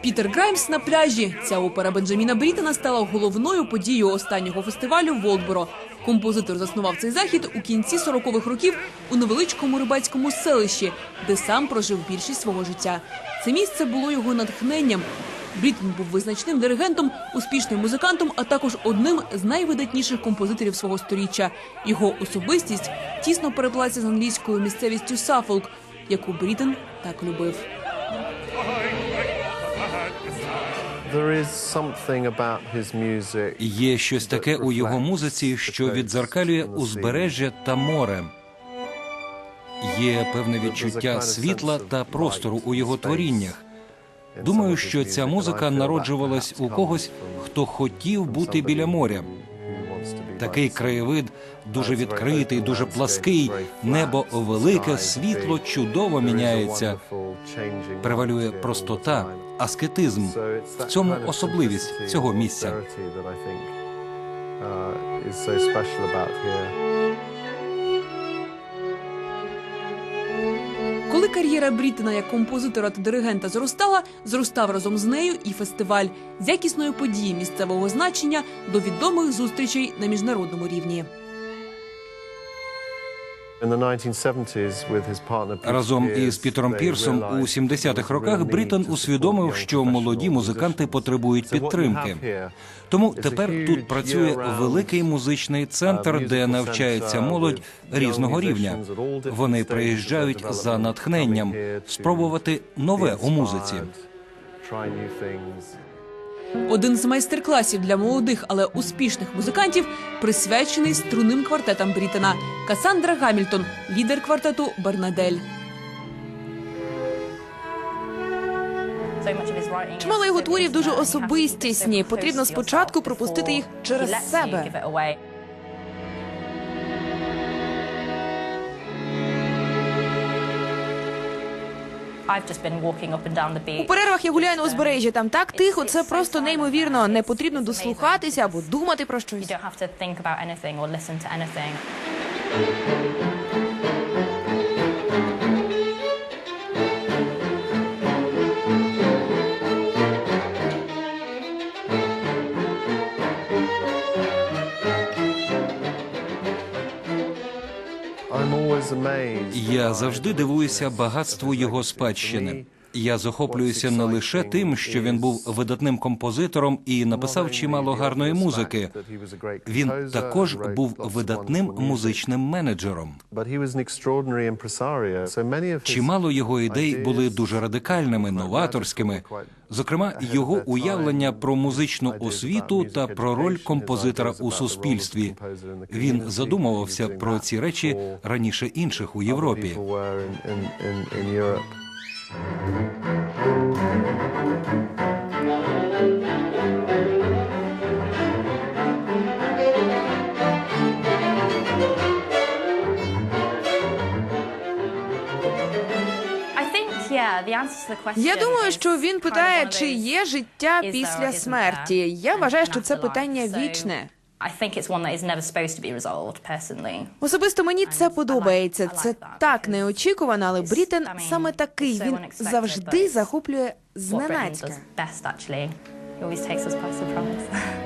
Пітер Граймс на пляжі. Ця опера Бенджаміна Брітона стала головною подією останнього фестивалю Волтборо. Композитор заснував цей захід у кінці 40-х років у невеличкому рибацькому селищі, де сам прожив більшість свого життя. Це місце було його натхненням. Брітон був визначним диригентом, успішним музикантом, а також одним з найвидатніших композиторів свого сторіччя. Його особистість тісно переплається з англійською місцевістю Сафолк, яку Брітон так любив. Є щось таке у його музиці, що віддзеркалює узбережжя та море. Є певне відчуття світла та простору у його творіннях. Думаю, що ця музика народжувалась у когось, хто хотів бути біля моря. Такий краєвид дуже відкритий, дуже плаский. Небо велике, світло чудово міняється. Превалює простота, аскетизм. В цьому особливість цього місця. Коли кар'єра Брітена як композитора та диригента зростала, зростав разом з нею і фестиваль з якісної події місцевого значення до відомих зустрічей на міжнародному рівні. Разом із Пітером Пірсом у 70-х роках Брітон усвідомив, що молоді музиканти потребують підтримки. Тому тепер тут працює великий музичний центр, де навчається молодь різного рівня. Вони приїжджають за натхненням спробувати нове у музиці. Один з майстер-класів для молодих, але успішних музикантів присвячений струнним квартетам Брітена Касандра Гамільтон, лідер квартету Бернадель. Чимало його творів дуже особистісні. Потрібно спочатку пропустити їх через себе. У перервах я гуляю на узбережжі. Там так тихо, це просто неймовірно. Не потрібно дослухатися або думати про щось. Я завжди дивуюся багатству його спадщини. Я захоплююся не лише тим, що він був видатним композитором і написав чимало гарної музики. Він також був видатним музичним менеджером. Чимало його ідей були дуже радикальними, новаторськими. Зокрема, його уявлення про музичну освіту та про роль композитора у суспільстві. Він задумувався про ці речі раніше інших у Європі. Я думаю, що він питає, чи є життя після смерті. Я вважаю, що це питання вічне. Особисто мені це подобається. Це так неочікувано, але Брітен саме такий. Він завжди захоплює зненацька.